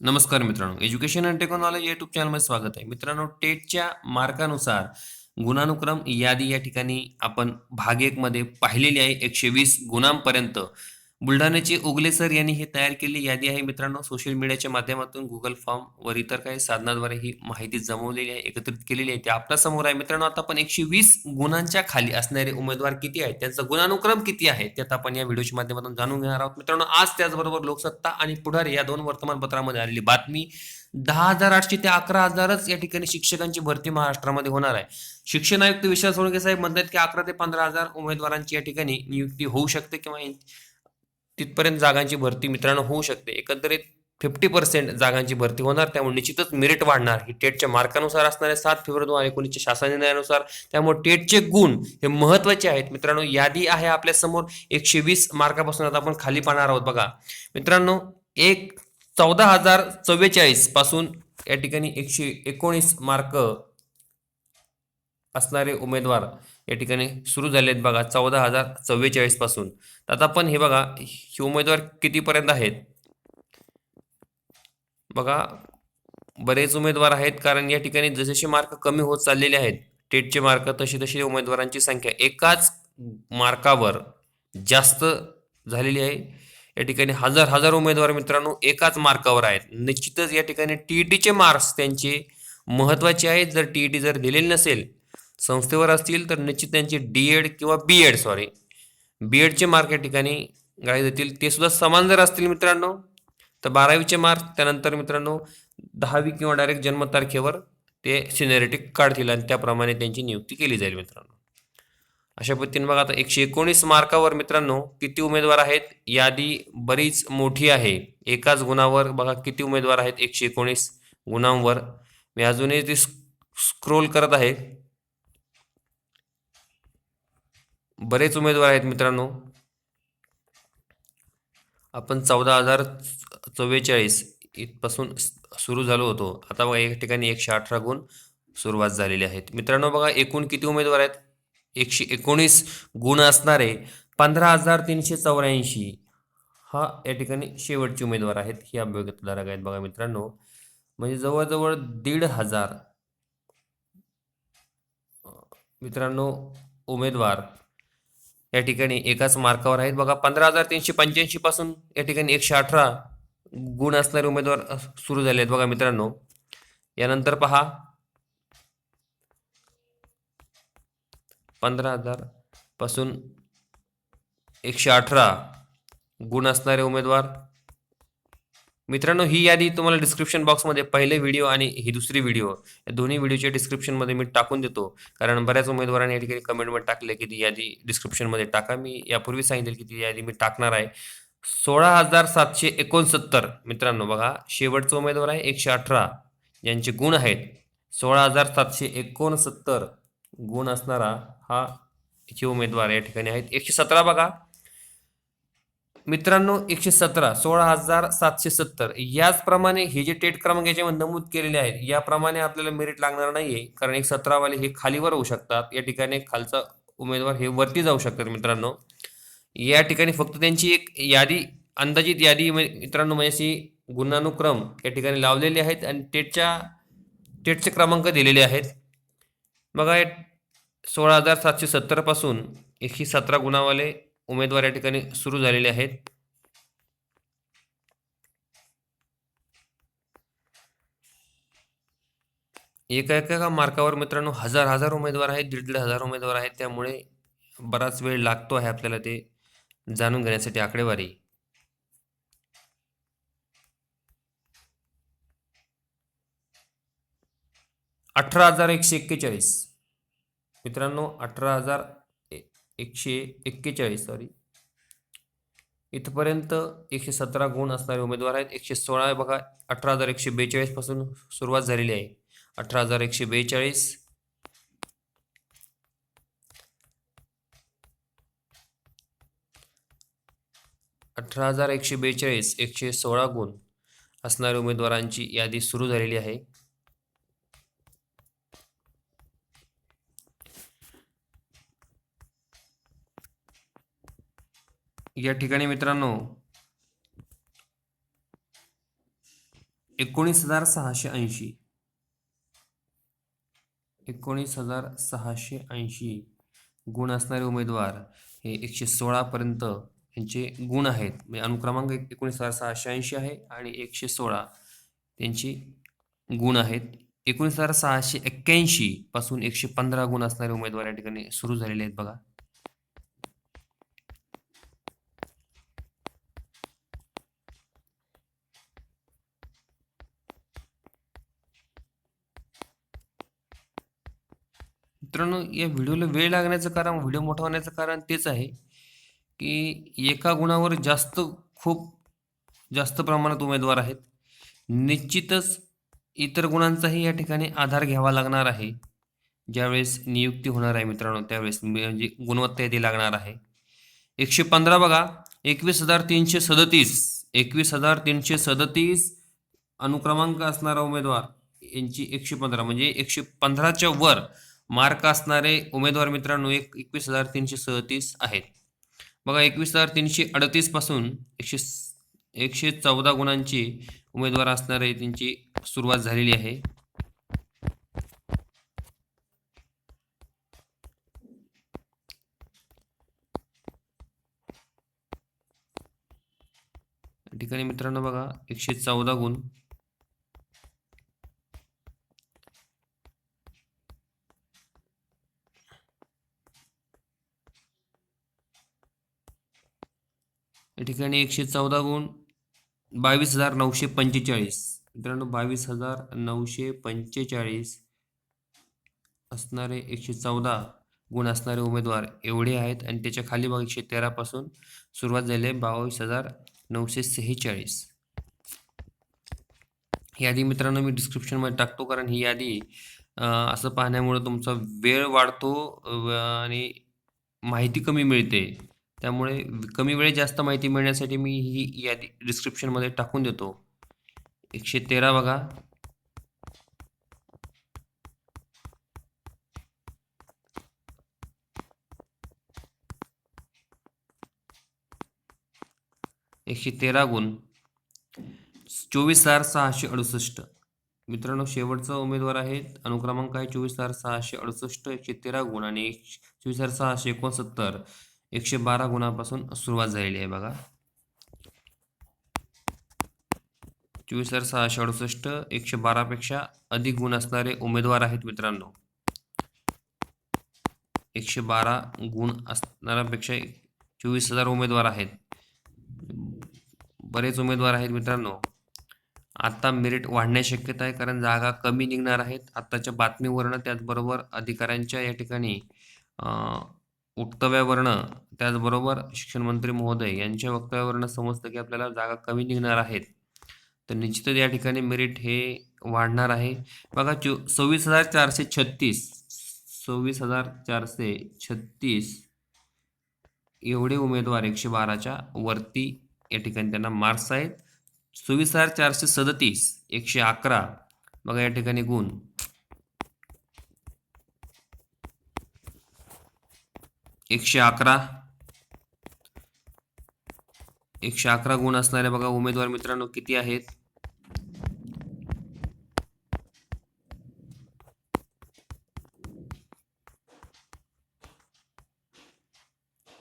नमस्कार मित्रांनो. Education and technology YouTube चॅनलमध्ये स्वागत आहे. मित्रांनो टेटच्या मार्कानुसार गुणानुक्रम यादी या ठिकाणी आपण भाग एक मध्ये पाहिलेली आहे. एकशे वीस गुणांपर्यंत बुलढाण्याचे उगले सर यांनी हे तयार केलेली यादी आहे. मित्रांनो सोशल मीडियाच्या माध्यमातून गुगल फॉर्म वर इतर काही साधनाद्वारे ही माहिती जमवलेली आहे एकत्रित केलेली आहे. ते आपल्यासमोर आहे. मित्रांनो आता आपण एकशे वीस गुणांच्या खाली असणारे उमेदवार किती आहेत? त्यांचा गुणानुक्रम किती आहे? त्यात आपण या व्हिडिओच्या माध्यमातून जाणून घेणार आहोत. मित्रांनो आज त्याचबरोबर लोकसत्ता आणि पुढारी या दोन वर्तमानपत्रामध्ये आलेली बातमी दहा हजार आठशे ते अकरा हजारच या ठिकाणी शिक्षकांची भरती महाराष्ट्रामध्ये होणार आहे. शिक्षण आयुक्त विश्वास सोळके साहेब म्हणतात की अकरा ते पंधरा हजार उमेदवारांची या ठिकाणी नियुक्ती होऊ शकते किंवा तिथपर्यंत जागांची भरती मित्रांनो होऊ शकते. एकंदरीत फिफ्टी पर्सेंट जागांची भरती होणार त्यामुळे निश्चितच मेरिट वाढणार. ही टेटच्या मार्कानुसार असणारे सात फेब्रुवारी दोन हजार एकोणीसच्या शासन निर्णयानुसार त्यामुळे टेटचे गुण हे महत्त्वाचे आहेत. मित्रांनो यादी आहे आपल्यासमोर. एकशे वीस मार्कापासून आता आपण खाली पाहणार आहोत बघा. मित्रांनो एक चौदा हजार चव्वेचाळीसपासून या ठिकाणी एकशे एकोणीस मार्क असणारे उमेदवार या ठिकाणी सुरू झाले आहेत बघा चौदा हजार चव्वेचाळीसपासून तर आता पण हे बघा हे उमेदवार कितीपर्यंत आहेत? बघा बरेच उमेदवार आहेत कारण या ठिकाणी जसे मार्क कमी होत चाललेले आहेत टेटचे मार्क तशी तशी उमेदवारांची संख्या एकाच मार्कावर जास्त झालेली आहे. या ठिकाणी हजार हजार उमेदवार मित्रांनो एकाच मार्कावर आहेत. निश्चितच या ठिकाणी टी ई टीचे मार्क्स त्यांचे महत्त्वाचे आहेत. जर टी ई टी जर दिलेले नसेल संस्थेवर असतील तर निश्चित त्यांचे डी एड किंवा बी एड सॉरी बी एडचे मार्क या ठिकाणी गाळे जातील. ते सुद्धा समान जर असतील मित्रांनो तर बारावीचे मार्क त्यानंतर मित्रांनो दहावी किंवा डायरेक्ट जन्मतारखेवर ते सिनियरिटी काढतील आणि त्याप्रमाणे त्यांची नियुक्ती केली जाईल मित्रांनो. अशा पद्धतीने बघा आता एकशे एकोणीस मार्कावर मित्रांनो किती उमेदवार आहेत? यादी बरीच मोठी आहे. एकाच गुणावर बघा किती उमेदवार आहेत एकशे एकोणीस गुणांवर. मी अजूनही ते स्क्रोल करत आहे. बरेच उमेदवार आहेत मित्रांनो. आपण चौदा हजार चव्वेचाळीस इथपासून सुरू झालो होतो. आता बघा एक ठिकाणी एकशे अठरा गुण सुरुवात झालेली आहेत. मित्रांनो बघा एकूण किती उमेदवार आहेत? एकशे एकोणीस गुण असणारे पंधरा हजार तीनशे चौऱ्याऐंशी. हा या ठिकाणी शेवटचे उमेदवार आहेत. ही अभ्यागतधारक आहेत बघा मित्रांनो. म्हणजे जवळजवळ दीड हजार मित्रांनो उमेदवार या ठिकाणी एकाच मार्कावर आहेत. बघा पंधरा हजार तीनशे पंच्याऐंशी पासून या ठिकाणी एकशे अठरा गुण असणारे उमेदवार सुरू झाले आहेत. बघा मित्रांनो यानंतर पहा. पंधरा हजारपासून एकशे अठरा गुण असणारे उमेदवार मित्रांनो ही यादी तुम्हाला डिस्क्रिप्शन बॉक्समध्ये पहिले व्हिडिओ आणि ही दुसरी व्हिडिओ या दोन्ही व्हिडिओच्या डिस्क्रिप्शनमध्ये मी टाकून देतो. कारण बऱ्याच उमेदवारांनी या ठिकाणी कमेंटमध्ये टाकले की ती यादी डिस्क्रिप्शनमध्ये टाका. मी यापूर्वी सांगितले की ती यादी मी टाकणार आहे. सोळा हजार सातशे एकोणसत्तर मित्रांनो बघा शेवटचा उमेदवार आहे एकशे अठरा. ज्यांचे गुण आहेत सोळा हजार सातशे एकोणसत्तर गुण असणारा हा हे उमेदवार या ठिकाणी आहेत. एकशे सतरा बघा. मित्रांनो एकशे सतरा सोळा हजार सातशे सत्तर. याचप्रमाणे हे जे टेट क्रमांक याच्यामध्ये नमूद केलेले आहेत याप्रमाणे आपल्याला मेरिट लागणार नाहीये कारण एक सतरावाले हे खालीवर होऊ शकतात. या ठिकाणी खालचा उमेदवार हे वरती जाऊ शकतात मित्रांनो. या ठिकाणी फक्त त्यांची एक यादी अंदाजित यादी मित्रांनो म्हणजे अशी गुणानुक्रम या ठिकाणी लावलेले आहेत आणि टेटच्या टेटचे क्रमांक दिलेले आहेत. बघा सोळा हजार सातशे सत्तरपासून एकशे सतरा गुणावाले उमेदवार या ठिकाणी सुरू झालेले आहेत. एका एका मार्कावर मित्रांनो हजार हजार उमेदवार आहेत दीड दीड हजार उमेदवार आहेत. त्यामुळे बराच वेळ लागतो आहे आपल्याला ते जाणून घेण्यासाठी आकडेवारी. अठरा हजार एकशे एक्केचाळीस. मित्रांनो अठरा हजार एकशे एक्केचाळीस सॉरी इथपर्यंत एकशे सतरा गुण असणारे उमेदवार आहेत. एकशे सोळा बघा. अठरा हजार एकशे बेचाळीसपासून सुरुवात झालेली आहे. अठरा हजार एकशे बेचाळीस. अठरा हजार एकशे बेचाळीस एकशे सोळा गुण असणाऱ्या उमेदवारांची यादी सुरू झालेली आहे. या ठिकाणी मित्रांनो एकोणीस हजार सहाशे ऐंशी. एकोणीस हजार सहाशे ऐंशी गुण असणारे उमेदवार हे एकशे सोळापर्यंत यांचे गुण आहेत. म्हणजे अनुक्रमांक एकोणीस हजार सहाशे ऐंशी आहे आणि एकशे सोळा त्यांची गुण आहेत. एकोणीस हजार सहाशे एक्क्याऐंशी पासून एकशे पंधरा गुण असणारे उमेदवार या ठिकाणी सुरू झालेले आहेत बघा. मित्रांनो या व्हिडिओला वेळ लागण्याचं कारण व्हिडिओ मोठा होण्याचं कारण तेच आहे की एका गुणावर जास्त खूप जास्त प्रमाणात उमेदवार आहेत. निश्चितच इतर गुणांचाही या ठिकाणी आधार घ्यावा लागणार आहे. ज्यावेळेस नियुक्ती होणार आहे मित्रांनो त्यावेळेस म्हणजे गुणवत्ता यादी लागणार आहे. एकशे पंधरा बघा एकवीस हजार तीनशे सदतीस एकवीस हजार तीनशे सदतीस अनुक्रमांक असणारा उमेदवार यांची एकशे पंधरा म्हणजे एकशे पंधराच्या वर मार्क असणारे उमेदवार मित्रांनो एक एकवीस हजार तीनशे सहतीस आहेत. बघा एकवीस हजार तीनशे अडतीसपासून एकशे स- एकशे चौदा गुणांची उमेदवार असणारे त्यांची सुरुवात झालेली आहे. ठिकाणी मित्रांनो बघा एकशे चौदा गुण. या ठिकाणी एकशे चौदा गुण बावीस हजार नऊशे पंचेचाळीस. मित्रांनो बावीस हजार नऊशे पंचेचाळीस असणारे एकशे चौदा गुण असणारे उमेदवार एवढे आहेत आणि त्याच्याखाली भाग एकशे तेरापासून सुरुवात झाली आहे बावीस हजार नऊशे सेहेचाळीस. यादी मित्रांनो मी डिस्क्रिप्शनमध्ये टाकतो कारण ही यादी असं पाहण्यामुळे तुमचा वेळ वाढतो आणि माहिती कमी मिळते. त्यामुळे कमी वेळेत जास्त माहिती मिळण्यासाठी मी ही यादी डिस्क्रिप्शनमध्ये टाकून देतो. एकशे तेरा बघा. एकशे तेरा गुण. चोवीस हजार सहाशे अडुसष्ट. मित्रांनो शेवटचा उमेदवार आहे. अनुक्रमांक आहे चोवीस हजार सहाशे अडुसष्ट एकशे तेरा गुण आणि एक चोवीस हजार सहाशे एकोणसत्तर. एकशे बारा गुणापासून सुरुवात झालेली आहे बघा. चोवीस हजार सहाशे अडुसष्ट एकशे बारापेक्षा अधिक गुण असणारे उमेदवार आहेत मित्रांनो. एकशे बारा गुण असणाऱ्यापेक्षा चोवीस हजार उमेदवार आहेत. बरेच उमेदवार आहेत मित्रांनो. आता मेरिट वाढण्याची शक्यता आहे कारण जागा कमी निघणार आहेत. आत्ताच्या बातमीवरनं त्याचबरोबर अधिकाऱ्यांच्या या ठिकाणी वक्तव्यावरनं त्याचबरोबर शिक्षण मंत्री महोदय यांच्या वक्तव्यावरनं समजतं की आपल्याला जागा कमी निघणार आहेत. तर निश्चितच या ठिकाणी मेरिट हे वाढणार आहे. बघा चो सव्वीस हजार चारशे छत्तीस सव्वीस हजार चारशे छत्तीस एवढे उमेदवार एकशे बाराच्या वरती या ठिकाणी त्यांना मार्क्स आहेत. सव्वीस हजार चारशे सदतीस एकशे अकरा बघा या ठिकाणी गुण. एकशे अकरा. एकशे अकरा गुण असणारे बघा उमेदवार मित्रांनो किती आहेत?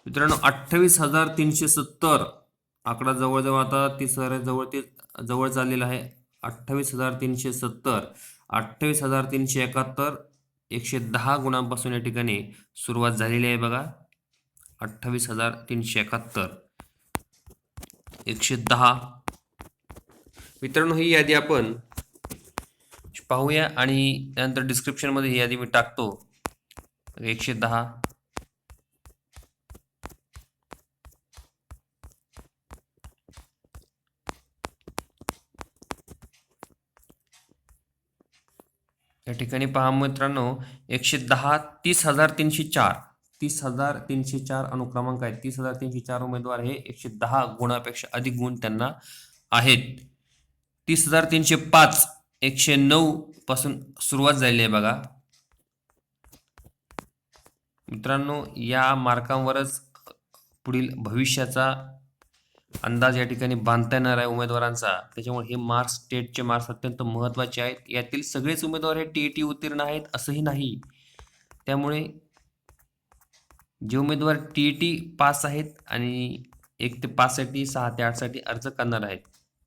मित्रांनो अठ्ठावीस हजार तीनशे सत्तर. आकडा जवळजवळ आता ती सर जवळ ते जवळ चाललेला आहे. अठ्ठावीस हजार तीनशे सत्तर. अठ्ठावीस हजार तीनशे एकाहत्तर. एकशे दहा गुणांपासून या ठिकाणी सुरुवात झालेली आहे बघा. अठ्ठावीस हजार तीनशे एकाहत्तर. एकशे दहा. मित्रांनो ही यादी आपण पाहूया आणि त्यानंतर डिस्क्रिप्शनमध्ये ही यादी मी टाकतो. एकशे दहा. या ठिकाणी पहा मित्रांनो एकशे दहा तीस हजार तीनशे चार. तीस हजार तीनशे चार अनुक्रमांक आहेत. तीस हजार तीनशे चार उमेदवार हे एकशे दहा गुणापेक्षा अधिक गुण त्यांना आहेत. तीस हजार तीनशे पाच एकशे नऊ पासून सुरुवात झालेली आहे बघा. मित्रांनो या मार्कांवरच पुढील भविष्याचा अंदाज या ठिकाणी बांधता येणार आहे उमेदवारांचा. त्याच्यामुळे हे मार्क्स टेटचे मार्क्स अत्यंत महत्त्वाचे आहेत. यातील सगळेच उमेदवार हे टी टी उत्तीर्ण आहेत असंही नाही. त्यामुळे जे उमेदवार टी टी पास आहेत आणि एक ते पाचसाठी सहा ते आठसाठी अर्ज करणार आहेत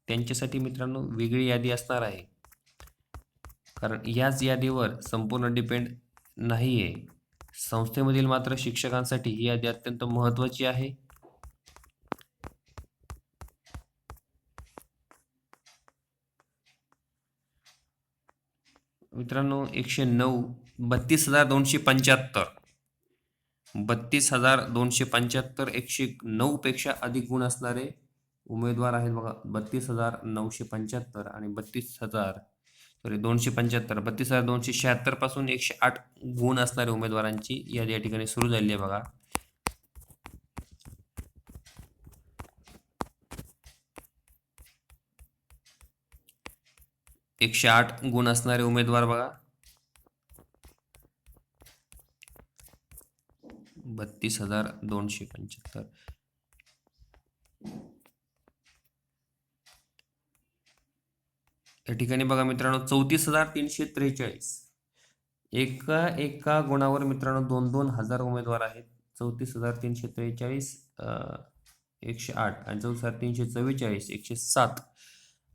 त्यांच्यासाठी मित्रांनो वेगळी यादी असणार आहे. कारण याच यादीवर संपूर्ण डिपेंड नाही आहे संस्थेमधील मात्र शिक्षकांसाठी ही यादी अत्यंत महत्त्वाची आहे. मित्रांनो एकशे नऊ बत्तीस हजार दोनशे पंच्याहत्तर. बत्तीस हजार दोनशे पंच्याहत्तर एकशे नऊपेक्षा अधिक गुण असणारे उमेदवार आहेत बघा. बत्तीस हजार नऊशे पंच्याहत्तर आणि बत्तीस हजार सॉरी दोनशे पंच्याहत्तर. बत्तीस हजार दोनशे शहात्तरपासून एकशे आठ गुण असणाऱ्या उमेदवारांची यादी या ठिकाणी सुरू झाली आहे बघा. एकशे आठ गुण असणारे उमेदवार बघा. बत्तीस हजार दोनशे पंच्याहत्तर. या ठिकाणी बघा मित्रांनो चौतीस हजार तीनशे त्रेचाळीस. एका एका गुणावर मित्रांनो दोन दोन हजार उमेदवार आहेत. चौतीस हजार तीनशे त्रेचाळीस एकशे आठ आणि चौतीस हजार तीनशे चव्वेचाळीस एकशे सात.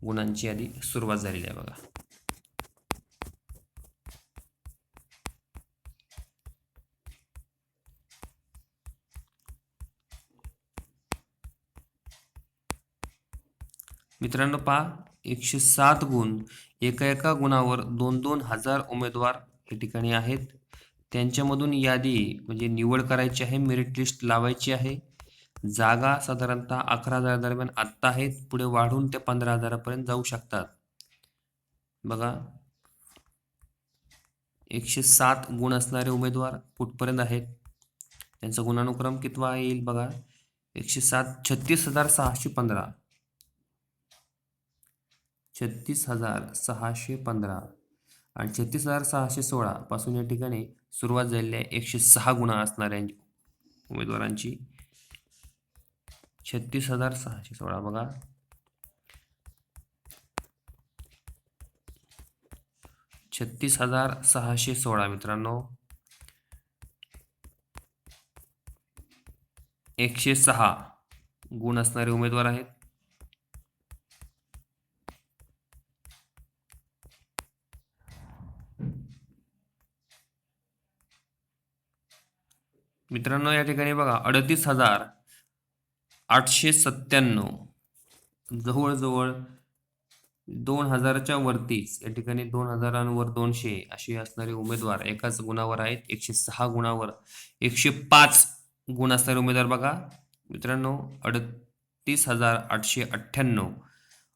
गुणांची यादी सुरुवात झालेली आहे बघा. मित्रांनो पहा एकशे सात गुण एका एका गुणावर दोन दोन हजार उमेदवार या ठिकाणी आहेत. त्यांच्यामधून यादी म्हणजे निवड करायची आहे मेरिट लिस्ट लावायची आहे. जागा साधारणतः अकरा हजार दरम्यान आत्ता आहेत पुढे वाढून ते पंधरा हजारापर्यंत जाऊ शकतात. बघा. एकशे सात गुण असणारे उमेदवार कुठपर्यंत आहेत? त्यांचा गुणानुक्रम कितवा येईल बघा. एकशे सात छत्तीस हजार सहाशे पंधरा. छत्तीस हजार सहाशे पंधरा आणि छत्तीस हजार सहाशे सोळा पासून या ठिकाणी सुरुवात झालेली आहे. एकशे सहा गुणा असणाऱ्या उमेदवारांची. छत्तीस हजार सहाशे सोळा बघा. छत्तीस हजार सहाशे सोळा मित्रांनो. एकशे सहा गुण असणारे उमेदवार आहेत. मित्रांनो या ठिकाणी बघा अडतीस हजार आठशे सत्त्याण्णव. जवळजवळ दोन हजाराच्या वरतीच या ठिकाणी दोन हजारांवर दोनशे असे असणारे उमेदवार एकाच गुणावर आहेत एकशे सहा गुणावर एकशे पाच गुण असणारे उमेदवार बघा. मित्रांनो अडतीस हजार आठशे अठ्ठ्याण्णव.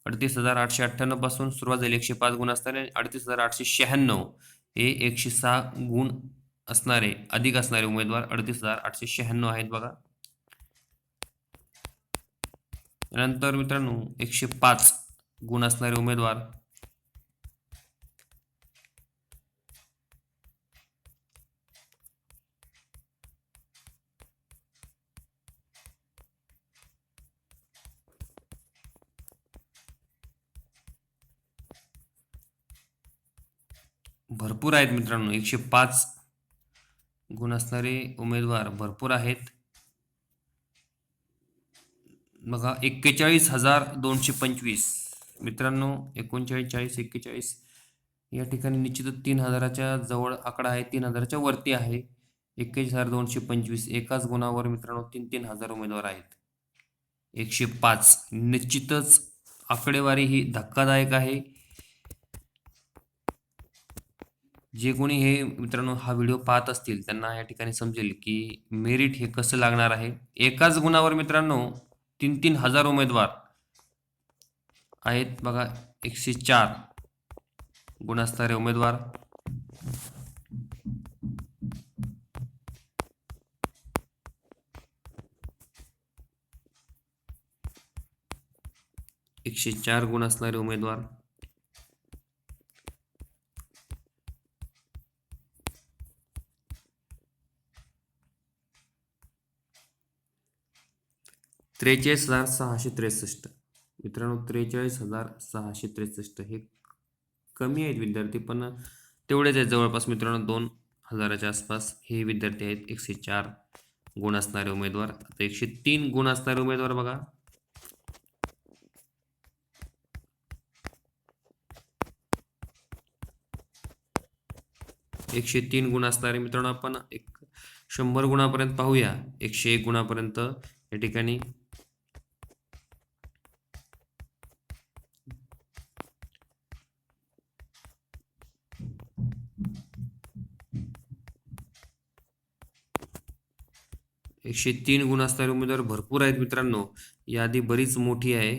अडतीस हजार आठशे अठ्ठ्याण्णवपासून सुरुवात झाली एकशे पाच गुण असणारे अडतीस हजार आठशे शहाण्णव हे एकशे सहा गुण असणारे अधिक असणारे उमेदवार अडतीस हजार आठशे शहाण्णव आहेत बघा. नंतर मित्रांनो एकशे पाच गुण असणारे उमेदवार. भरपूर आहेत मित्रांनो एकशे पाच गुण असणारे उमेदवार भरपूर आहेत. बघा एक्केचाळीस हजार दोनशे पंचवीस. मित्रांनो एकोणचाळीस चाळीस एक्केचाळीस. या ठिकाणी निश्चितच तीन हजाराच्या जवळ आकडा आहे तीन हजाराच्या वरती आहे. एक्केचाळीस हजार दोनशे पंचवीस. एकाच गुणावर मित्रांनो तीन तीन हजार उमेदवार आहेत. एकशे पाच. निश्चितच आकडेवारी ही धक्कादायक आहे. जे कोणी हे मित्रांनो हा व्हिडिओ पाहत असतील त्यांना या ठिकाणी समजेल की मेरिट हे कसं लागणार आहे. एकाच गुणावर मित्रांनो तीन तीन हजार उमेदवार आहेत. बघा एकशे चार गुण असणारे उमेदवार. एकशे चार गुण असणारे उमेदवार. त्रेचाळीस हजार सहाशे त्रेसष्ट. मित्रांनो त्रेचाळीस हजार सहाशे त्रेसष्ट हे कमी आहेत विद्यार्थी पण तेवढेच आहेत. जवळपास मित्रांनो दोन हजाराच्या आसपास हे विद्यार्थी आहेत. एकशे चार गुण असणारे उमेदवार. आता एकशे तीन गुण असणारे उमेदवार बघा. एकशे तीन गुण असणारे मित्रांनो आपण एक शंभर गुणापर्यंत पाहूया. एकशे एक गुणापर्यंत या ठिकाणी एकशे तीन गुण असणारे उमेदवार भरपूर आहेत मित्रांनो. यादी बरीच मोठी आहे.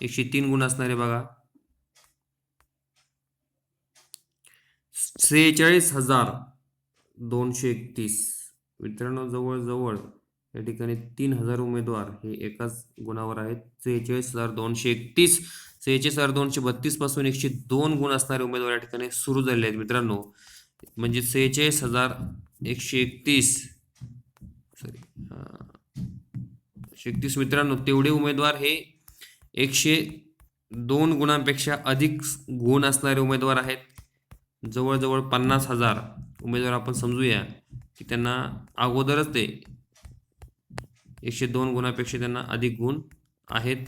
एकशे तीन गुण असणारे बघा. सेहेचाळीस हजार दोनशे एकतीस. मित्रांनो जवळजवळ या ठिकाणी तीन हजार उमेदवार हे एकाच गुणावर आहेत. सेहेचाळीस हजार दोनशे एकतीस. सेहेचाळीस हजार दोनशे बत्तीसपासून एकशे दोन गुण असणारे उमेदवार या ठिकाणी सुरू झालेले आहेत मित्रांनो. म्हणजे सेहेचाळीस हजार एकशे एकतीस. सॉरी एकशे एकतीस मित्रांनो तेवढे उमेदवार हे एकशे दोन गुणांपेक्षा अधिक गुण असणारे उमेदवार आहेत. जवळजवळ पन्नास हजार उमेदवार आपण समजूया की त्यांना अगोदरच ते एकशे दोन गुणापेक्षा त्यांना अधिक गुण आहेत.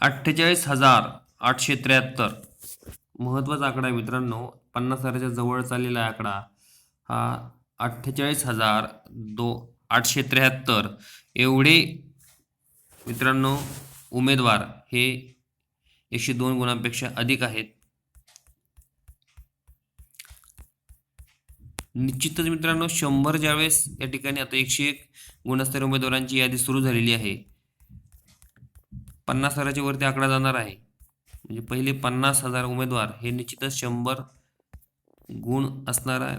अठ्ठेचाळीस हजार आठशे त्र्याहत्तर. महत्त्वाचा आकडा आहे मित्रांनो पन्नास हजाराच्या जवळ चाललेला आकडा हा अठ्ठेचाळीस हजार दो आठशे त्र्याहत्तर. एवढे मित्रांनो उमेदवार हे एकशे दोन गुणांपेक्षा अधिक आहेत. निश्चितच मित्रांनो शंभर ज्यावेळेस या ठिकाणी आता एकशे एक गुणस्तर उमेदवारांची यादी सुरू झालेली आहे. पन्नास हजाराच्या वरती आकडा जाणार आहे. म्हणजे पहिले पन्नास हजार उमेदवार हे निश्चितच शंभर गुण असणारा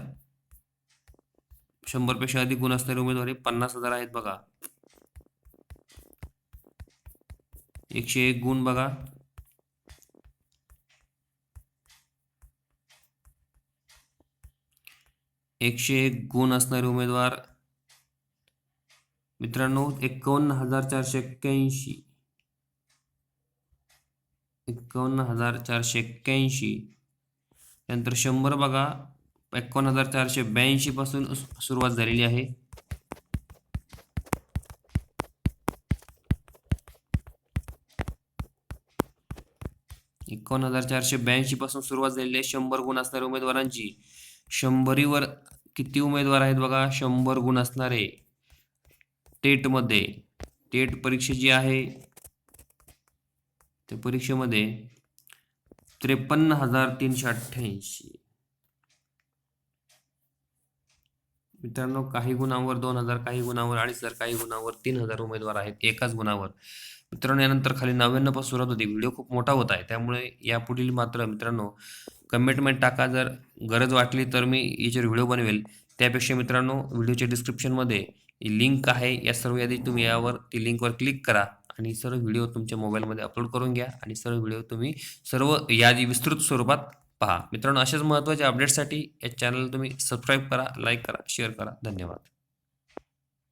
शंभरपेक्षा अधिक गुण असणारे उमेदवार हे पन्नास हजार आहेत बघा. एकशे एक गुण बघा. एकशे एक गुण असणारे उमेदवार मित्रांनो एकावन्न हजार चारशे एक्क्याऐंशी. एकावन्न हजार चारशे एक्क्याऐंशी. त्यानंतर शंभर बघा एकावन्न हजार चारशे ब्याऐंशी पासून सुरुवात झालेली आहे. एकावन्न हजार चारशे ब्याऐंशी पासून सुरुवात झालेली आहे शंभर गुण असणाऱ्या उमेदवारांची. शंभरीवर किती उमेदवार आहेत बघा शंभर गुण असणारे. टेटमध्ये टेट परीक्षा जी आहे. त्या परीक्षेमध्ये त्रेपन्न हजार तीनशे अठ्ठ्याऐंशी. मित्रांनो काही गुणांवर दोन हजार काही गुणांवर अडीच हजार काही गुणांवर तीन हजार उमेदवार आहेत एकाच गुणावर. मित्रांनो यानंतर खाली नव्याण्णवपासून सुरुवात होती. व्हिडिओ खूप मोठा होत आहे. त्यामुळे यापुढील मात्र मित्रांनो कमेंटमेंट टाका. जर गरज वाटली तर मी याच्यावर व्हिडिओ बनवेल. त्यापेक्षा मित्रांनो व्हिडिओच्या डिस्क्रिप्शनमध्ये लिंक आहे. या सर्व यादी तुम्ही यावर ती लिंकवर क्लिक करा. आणि सर्व व्हिडिओ तुमच्या मोबाईलमध्ये अपलोड करून घ्या आणि सर्व व्हिडिओ तुम्ही सर्व यादी विस्तृत स्वरूपात पहा. मित्रांनो अशाच महत्त्वाच्या अपडेट्ससाठी या चॅनल तुम्ही सबस्क्राईब करा लाईक करा शेअर करा. धन्यवाद.